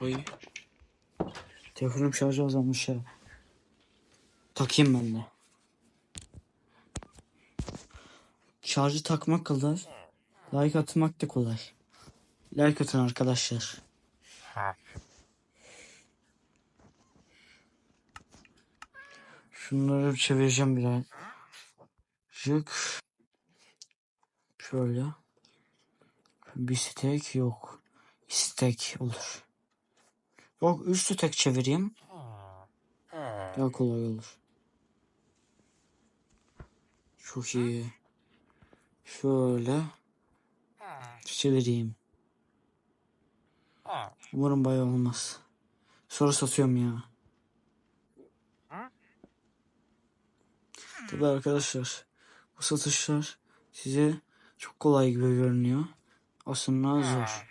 Oy. Telefonum şarjı azalmış ya. Takayım ben de. Şarjı takmak kolay. Like atmak da kolay. Like atın arkadaşlar. Şunları çevireceğim biraz. Jık. Şöyle. Bir stek yok. İstek olur. Yok üç stek çevireyim. Daha kolay olur. Çok iyi. Şöyle çevireyim. Umarım bayağı olmaz. Sonra satıyorum ya. Tabii arkadaşlar bu satışlar size çok kolay gibi görünüyor. Aslında zor.